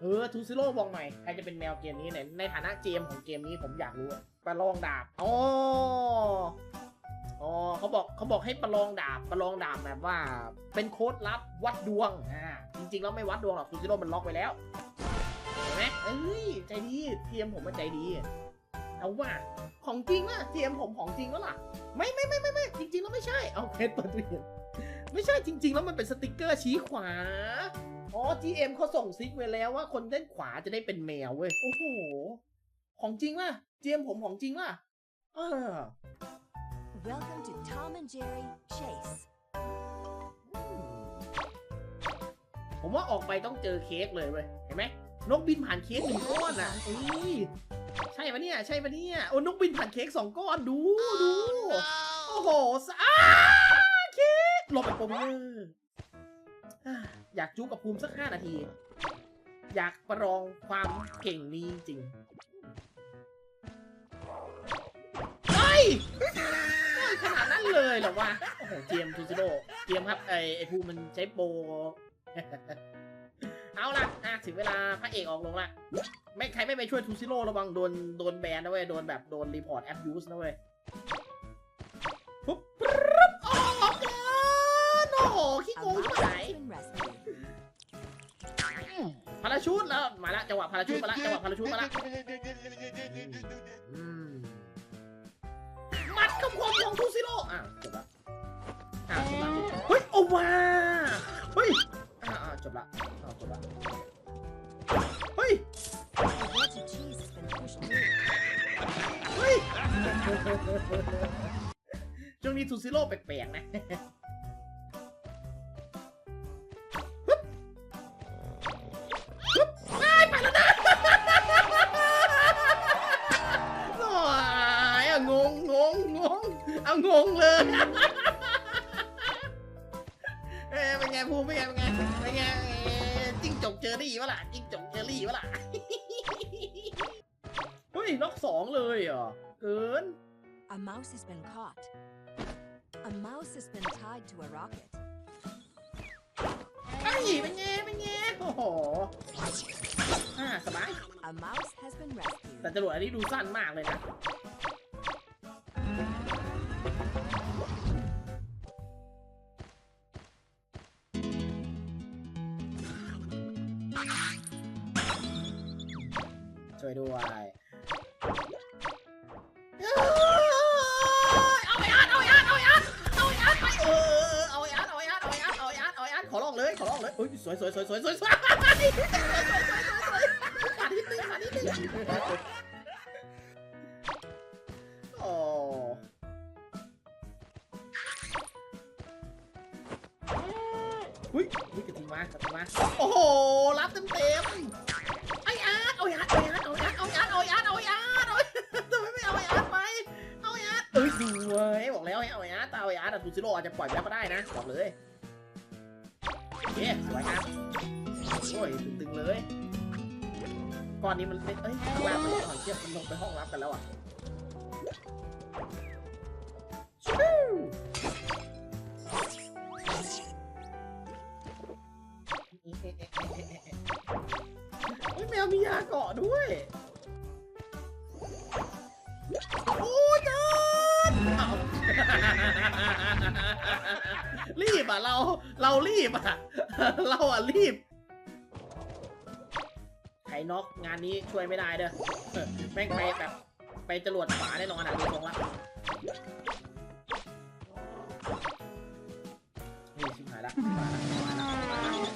เออทูซิโร่บอกหน่อยใครจะเป็นแมวเกมนี้ในในฐานะเกมของเกมนี้ผมอยากรู้ประลองดาบอ๋ออ๋อเขาบอกเขาบอกให้ประลองดาบประลองดาบแบบว่า เป็นโค้ดลับวัดดวงอ่าจริงๆแล้วไม่วัดดวงหรอกทูซิโร่มันล็อกไว้แล้วเห็นไหมเอ้ยใจดีเทียมผมมันใจดีเอาว่าของจริงนะเทียมผมของจริงแล้วล่ะ ไม่ไม่ไม่ไม่ไม่จริงๆแล้วไม่ใช่เอาเพชรเปิดตู้เย็นไม่ใช่จริง ๆ แล้วมันเป็นสติกเกอร์ชี้ขวา อ๋อ GM เขาส่งซิกไว้แล้วว่าคนเล่นขวาจะได้เป็นแมวเว้ย โอ้โห ของจริงว่ะ GM ผมของจริงว่ะเออ Welcome to Tom and Jerry Chase. ผมว่าออกไปต้องเจอเค้กเลยเว้ย เห็นไหม นกบินผ่านเค้กหนึ่งก้อนอะเอ้ยใช่ปะเนี่ย ใช่ปะเนี่ย โอ้นกบินผ่านเค้กสองก้อน ดู ดู โอ้โหสะอ้าเค้กหลบไปโปรเมอร์อะ อยากจุกกับภูมิสักห้านาที อยากประลองความเก่งนี้จริงเฮ้ยขนาดนั้นเลยเหรอวะ โอ้โห เจมส์ทูซิโร่เจมส์ครับ ไอไอภูมิมันใช้โปรเอาละอะถึงเวลาพระเอกออกลงละ ไม่ใครไม่ไปช่วยทูซิโร่ระวังโดนโดนแบนนะเว้ย โดนแบบโดนรีพอร์ตแอปยูสนะเว้ย กง mouse ที่ไหน has been rescued. พาราชูตแล้วมาละจังหวะพาราชูตมาละจังหวะพาราชูตมาละอืมมัดคำคมของทูซิโร่อ้าวจบละอ้าวจบละเฮ้ยโอ้ว้าเฮ้ยอ้าวจบละอ้าจบละเฮ้ยเฮ้ยช่วงนี้ทูซิโร่แปลกๆนะ งงงงงงเอางงเลยเอ้ยเป็นไงภูมิเป็นไงเป็นไงเป็นไงเอ้ยจิ้งจกเจอรี่วะล่ะจิ้งจกเจอรี่วะล่ะเฮ้ยล็อกสองเลยเหรอเกิน A mouse has been caught. A mouse has been tied to a rocket. ไอ้ยเป็นไงเป็นไงโอ้โหอ่าสบาย A mouse has been rescued. แต่จรวดอันนี้ดูสั้นมากเลยนะ ช่วยด้วยเอ้ยเอาไอ้อาร์ตเอาไอ้อาร์ตเอาไอ้อาร์ตเอาไอ้อาร์ตไปเออเอาไอ้อาร์ตเอาไอ้อาร์ตเอาไอ้อาร์ตเอาไอ้อาร์ตเอาไอ้อาร์ตขอร้องเลยขอร้องเลยเอ้ยสวยสวยสวยสวยสวยสวยขาดนิดนึงขาดนิดนึงโแต่ตูซิโร่อาจจะปล่อยไปแล้วก็ได้นะบอกเลยโอเคสวยครับโอ้ยตึงๆเลยก้อนนี้มันไม่เอ้ยว่ามันถอยเทียบมันลงไปห้องรับกันแล้วอะเฮ้ยแมวมียาเกาะด้วย บอะเราเรารีบอะ เราอะรีบไข่นกงานนี้ช่วยไม่ได้เด้อแม่งไปแบบไปจรวดฝาแน่นอนอะดูตรงละนี่ชิบหายละชิบหายละชิบหายละชิบหายละ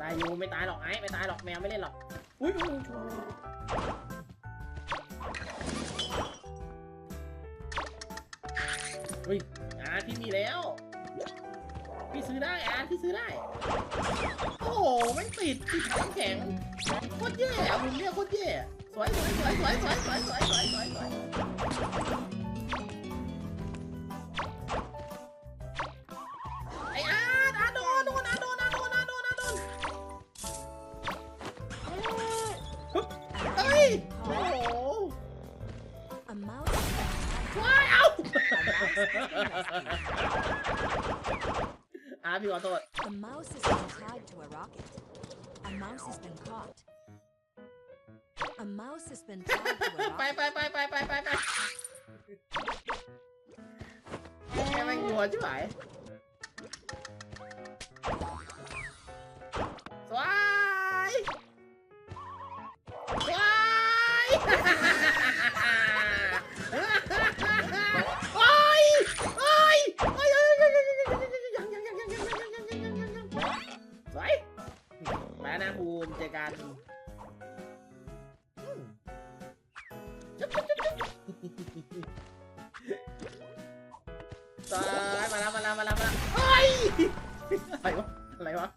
ตายอยู่ไม่ตายหรอกไอ้ไม่ตายหรอกแมวไม่เล่นหรอกอุ้ยอุ้ยอุ้ย ฮ้ยอาร์ตพี่มีแล้ว พี่ซื้อได้อาร์ตพี่ซื้อได้ โอ้โหไม่ติดติดแข็งโคตรแย่อะมุมเนี้ยโคตรแย่สวยสวยสวยสวยสวยสวยสวยสวยสวย Abby, I thought. A mouse has been tied to a rocket. A mouse has been caught. A mouse has been tied to a rocket. bye, bye, bye, bye, bye, bye, bye. แกไม่กลัวใช่ไหม อะไรวะ อะไรวะ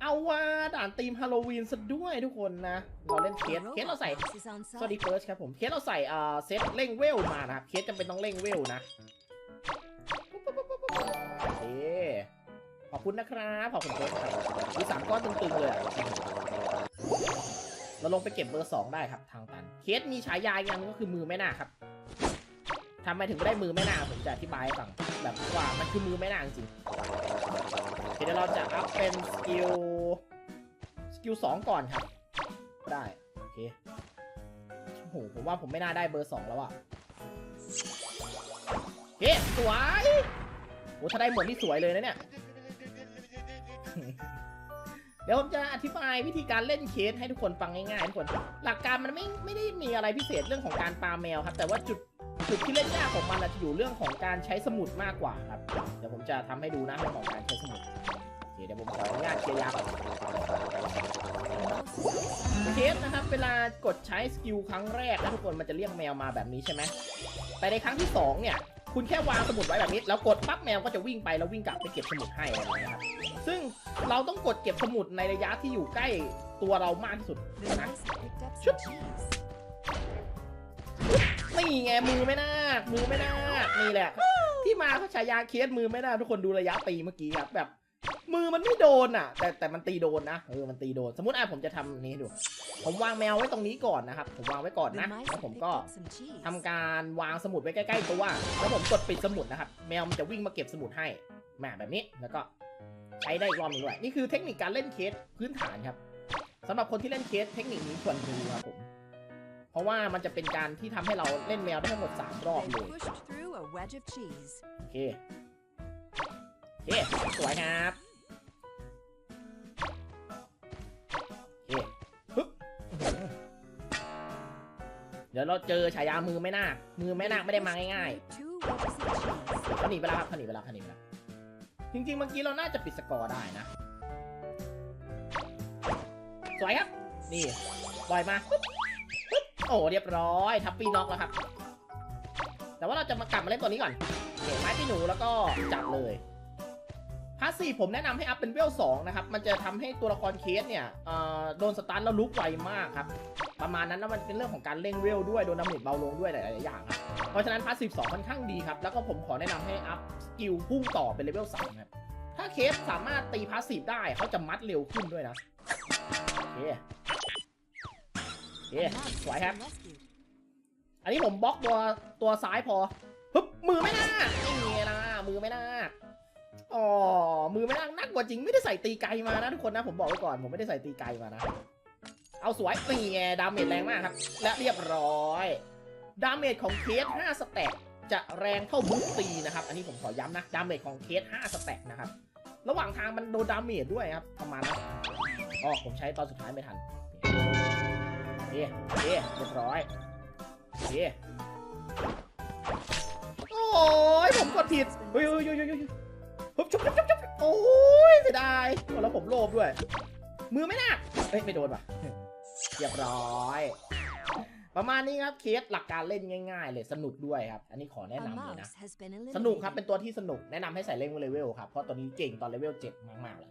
เอาว่าด่านธีมฮาโลวีนซะด้วยทุกคนนะ เราเล่นเค The สเคสเรา robot ใส่ mouse is on สวัสดี site. เฟิร์สครับผม เคสเราใส่อ่าเซตเร่งเวลมานะครับ เคสจำเป็นต้องเร่งเวลนะโอเคขอบคุณนะครับ ขอบคุณเฟิร์สครับมีสามก้อนตึงๆเลยอะเราลงไปเก็บเบอร์สองได้ครับทางตัน เคสมีฉายาอีกอย่างหนึงก็คือมือไม่น่าครับ ทำไมถึงได้มือไม่น่าผมจะอธิบายให้ฟังแบบว่ามันคือมือไม่น่าจริงเดี๋ยวเราจะอัพเป็นสกิลสกิลสองก่อนครับ ได้โอเคโอ้โหผมว่าผมไม่น่าได้เบอร์สองแล้วอะเฮ้สวยโอ้ถ้าได้หมดนี่สวยเลยนะเนี่ยเดี๋ยวผมจะอธิบายวิธีการเล่นเคสให้ทุกคนฟังง่ายๆทุกคน หลักการมันไม่ไม่ได้มีอะไรพิเศษเรื่องของการปาแมวครับ แต่ว่าจุด จุดที่เล่นยากของมันอะจะอยู่เรื่องของการใช้สมุดมากกว่าครับ เดี๋ยวผมจะทำให้ดูนะเรื่องของการใช้สมุดโอเคเดี๋ยวผมขออนุญาตเคลียร์ยาก่อน A mouse is on เค site. สนะครับเวลากดใช้สกิลครั้งแรกนะทุกคนมันจะเรียกแมวมาแบบนี้ใช่ไหมแต่ในครั้งที่สองเนี่ยคุณแค่วางสมุดไว้แบบนี้แล้วกดปั๊บแมวก็จะวิ่งไปแล้ววิ่งกลับไปเก็บสมุดให้อะไรอย่างเงี้ยครับซึ่งเราต้องกดเก็บสมุดในระยะที่อยู่ใกล้ตัวเรามากที่สุด The นะ mice have นี่ไงมือไม่นาคมือไม่นาคนี่แหละ ที่มาเขาฉายาเคสมือไม่นาคทุกคนดูระยะตีเมื่อกี้ครับแบบ มือมันไม่โดนอะ แต่แต่มันตีโดนนะเออมันตีโดน สมมติอะผมจะทำนี้ให้ดู ผมวางแมวไว้ตรงนี้ก่อนนะครับ ผมวางไว้ก่อน The นะ mice แล้ว have ผม picked ก็ up some cheese. ทำการวางสมุดไว้ใกล้ๆตัวแล้วผมกดปิดสมุดนะครับ แมวมันจะวิ่งมาเก็บสมุดให้แหมแบบนี้แล้วก็ใช้ได้อีกรอบหนึงด้วยนี่คือเทคนิคการเล่นเคสพื้นฐานครับสำหรับคนที่เล่นเคสเทคนิคนี้ควรดูครับผม เพราะว่ามันจะเป็นการที่ทำให้เราเล่นแมวได้ทั้งหมด 3 รอบ They เลย pushed through a wedge of cheese. โอเค โอเค สวยครับโอเคปึ๊บอื้อหือเดี๋ยวเราเจอฉายามือไม่นาคมือไม่นาคไม่ได้มาง่าย Two wedges of cheese. ๆเขาหนีไปแล้วครับเขาหนีไปแล้วเขาหนีไปแล้วจริงๆเมื่อกี้เราน่าจะปิดสกอร์ได้นะ สวยครับ นี่ปล่อยมาปึ๊บปึ๊บ โอ้เรียบร้อยทับปีน็อกแล้วครับ แต่ว่าเราจะมากลับมาเล่นตัวนี้ก่อนเก็บไม้พี่หนูแล้วก็จับเลยพาร์ทสซีฟผมแนะนำให้อัพเป็นเวลสองนะครับ มันจะทำให้ตัวละครเคสเนี่ยโดนสตันแล้วลุกไวมากครับ ประมาณนั้นนะมันเป็นเรื่องของการเร่งเวลด้วย โดนดาเมจเบาลงด้วยหลายๆอย่างครับ เพราะฉะนั้นพาร์ทสซีฟสองค่อนข้างดีครับ แล้วก็ผมขอแนะนำให้อัพสกิลพุ่งต่อเป็นเลเวลสามครับ ถ้าเคสสามารถตีพาร์ทสซีฟได้เขาจะมัดเร็วขึ้นด้วยนะ โอเค เค A mouse has สวยครับ been rescued. อันนี้ผมบล็อกตัวตัวซ้ายพอฮึบมือไม่น่าไม่มีนะมือไม่น่าอ๋อ มือไม่น่านักกว่าจริงไม่ได้ใส่ตีไกลมานะทุกคนนะผมบอกไว้ก่อนผมไม่ได้ใส่ตีไกลมานะ เอาสวยนี่ไงดาเมจแรงมากครับ และเรียบร้อย ดาเมจของเคส5สแต็กจะแรงเท่าบูสตีนะครับ อันนี้ผมขอย้ำนะ ดาเมจของเคส5สแต็กนะครับ ระหว่างทางมันโดนดาเมจด้วยครับประมาณนั้นอ๋อผมใช้ตอนสุดท้ายไม่ทันโอ เคโอเคเรียบร้อยโอเคโอ้ยผมกดผิดเฮ้ยเฮ้ยเฮ้ยเฮ้ยเฮ้ยปุ๊บชุบชุบชุบชุบโอ้ยเสียดายโอ้แล้วผมโลภด้วย มือไม่น่าเฮ้ยไม่โดนว่ะเรียบร้อยประมาณนี้ครับเคสหลักการเล่นง่าย ๆ เลยสนุกด้วยครับ อันนี้ขอแนะ A นำเลยนะ mouse has been สนุกครับ eliminated. เป็นตัวที่สนุกแนะนำให้ใส่เล่นเลเวลครับเพราะตัวนี้เก่งตอนเลเวล7มากๆเลย